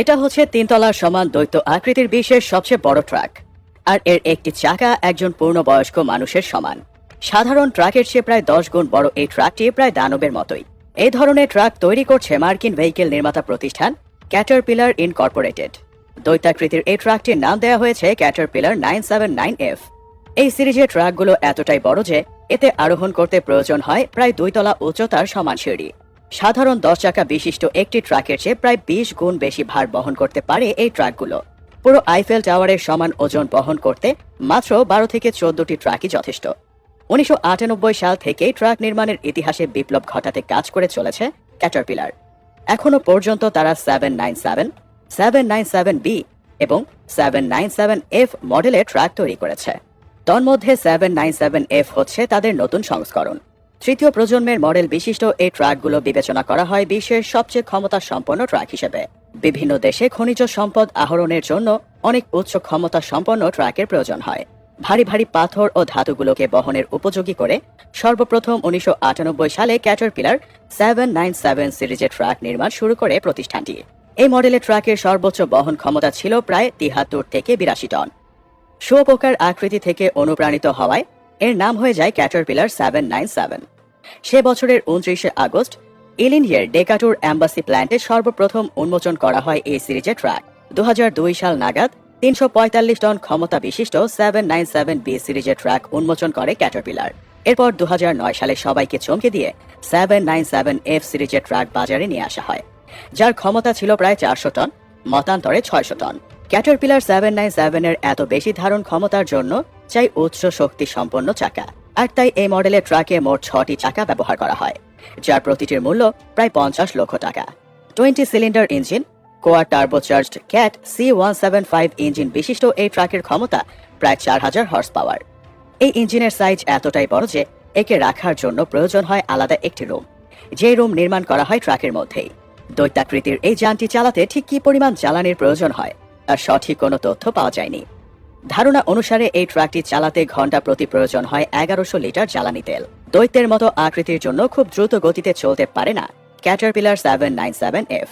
এটা হচ্ছে তিনতলার সমান দ্বৈত আকৃতির বিশ্বের সবচেয়ে বড় ট্রাক। আর এর একটি চাকা একজন পূর্ণবয়স্ক মানুষের সমান। সাধারণ ট্রাকের চেয়ে প্রায় দশ গুণ বড় এই ট্রাকটি প্রায় দানবের মতোই। এই ধরনের ট্রাক তৈরি করছে মার্কিন ভেহিকেল নির্মাতা প্রতিষ্ঠান ক্যাটারপিলার ইনকর্পোরেটেড। দৈত্যাকৃতির এই ট্রাকটির নাম দেওয়া হয়েছে Caterpillar nine seven nine F. এই সিরিজের ট্রাকগুলো এতটাই বড় যে এতে আরোহণ করতে প্রয়োজন হয় প্রায় দুই তলা উচ্চতার সমান সিঁড়ি। সাধারণ দশ চাকা বিশিষ্ট একটি ট্রাকের চেয়ে প্রায় বিশ গুণ বেশি ভার বহন করতে পারে এই ট্রাকগুলো। পুরো আইফেল টাওয়ারের সমান ওজন বহন করতে মাত্র বারো থেকে চোদ্দটি ট্রাকই যথেষ্ট। উনিশশো আটানব্বই সাল থেকেই ট্রাক নির্মাণের ইতিহাসে বিপ্লব ঘটাতে কাজ করে চলেছে ক্যাটারপিলার। এখনও পর্যন্ত তারা seven nine seven seven nine seven B এবং সেভেন নাইন সেভেন এফ মডেলের ট্রাক তৈরি করেছে। তন্মধ্যে সেভেন নাইন সেভেন এফ হচ্ছে তাদের নতুন সংস্করণ। তৃতীয় প্রজন্মের মডেল বিশিষ্ট এই ট্রাকগুলো বিবেচনা করা হয় বিশ্বের সবচেয়ে ক্ষমতা সম্পন্ন ট্রাক হিসেবে। বিভিন্ন দেশে খনিজ সম্পদ আহরণের জন্য অনেক উচ্চ ক্ষমতা সম্পন্ন ট্রাকের প্রয়োজন হয়। ভারী ভারী পাথর ও ধাতুগুলোকে বহনের উপযোগী করে সর্বপ্রথম উনিশশো আটানব্বই সালে ক্যাটারপিলার সেভেন নাইন সেভেন সিরিজের ট্রাক নির্মাণ শুরু করে প্রতিষ্ঠানটি। এই মডেলের ট্রাকের সর্বোচ্চ বহন ক্ষমতা ছিল প্রায় তিহাত্তর থেকে বিরাশি টন। শুয়োপোকার আকৃতি থেকে অনুপ্রাণিত হওয়ায় এর নাম হয়ে যায় ক্যাটারপিলার সেভেন নাইন সেভেন সে বছরের উনত্রিশে আগস্ট ইলিনিয়ার ডেকাটুর অ্যাম্বাসি প্ল্যান্টে সর্বপ্রথম উন্মোচন করা হয় এই সিরিজের দুহাজার দুই সাল নাগাদ তিনশো পঁয়তাল্লিশ টন ক্ষমতা বিশিষ্ট সেভেন নাইন সেভেন বি সিরিজের ট্র্যাক উন্মোচন করে ক্যাটারপিলার এরপর দু হাজার নয় সালে সবাইকে চমকে দিয়ে সেভেন নাইন সেভেন এফ সিরিজের ট্রাক বাজারে নিয়ে আসা হয়, যার ক্ষমতা ছিল প্রায় চারশো টন, মতান্তরে ছয়শো টন। ক্যাটারপিলার সেভেন নাইন সেভেনের এত বেশি ধারণ ক্ষমতার জন্য চাই উচ্চ শক্তি সম্পন্ন চাকা। আর তাই এই মডেলের ট্রাকে মোট ছটি চাকা ব্যবহার করা হয়, যার প্রতিটির মূল্য প্রায় পঞ্চাশ লক্ষ টাকা। টোয়েন্টি সিলিন্ডার ইঞ্জিন কোয়ার turbocharged Cat C one seven five engine বিশিষ্ট এই ট্রাকের ক্ষমতা প্রায় চার হাজার হর্স পাওয়ার এই ইঞ্জিনের সাইজ এতটাই বড় যে একে রাখার জন্য প্রয়োজন হয় আলাদা একটি রুম যে রুম নির্মাণ করা হয় ট্রাকের মধ্যেই। দৈত্যাকৃতির এই যানটি চালাতে ঠিক কি পরিমাণ জ্বালানির প্রয়োজন হয় তার সঠিক কোনো তথ্য পাওয়া যায়নি। ধারণা অনুসারে এই ট্রাকটি চালাতে ঘণ্টা প্রতি প্রয়োজন হয় এগারোশো লিটার জ্বালানি তেল। দৈত্যের মতো আকৃতির জন্য খুব দ্রুত গতিতে চলতে পারে না Caterpillar seven nine seven F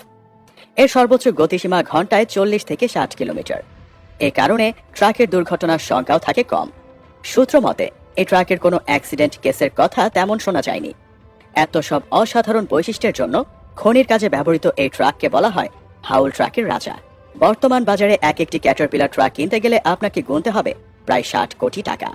এর সর্বোচ্চ গতিসীমা ঘন্টায় চল্লিশ থেকে ষাট কিলোমিটার। এ কারণে ট্রাকের দুর্ঘটনার সংখ্যাও থাকে কম। সূত্র মতে এই ট্রাকের কোনো অ্যাক্সিডেন্ট কেসের কথা তেমন শোনা যায়নি। এত সব অসাধারণ বৈশিষ্ট্যের জন্য খনির কাজে ব্যবহৃত এই ট্রাককে বলা হয় হাউল ট্রাকের রাজা। বর্তমান বাজারে এক একটি ক্যাটারপিলার ট্রাক কিনতে গেলে আপনাকে গুনতে হবে। প্রায় ষাট কোটি টাকা।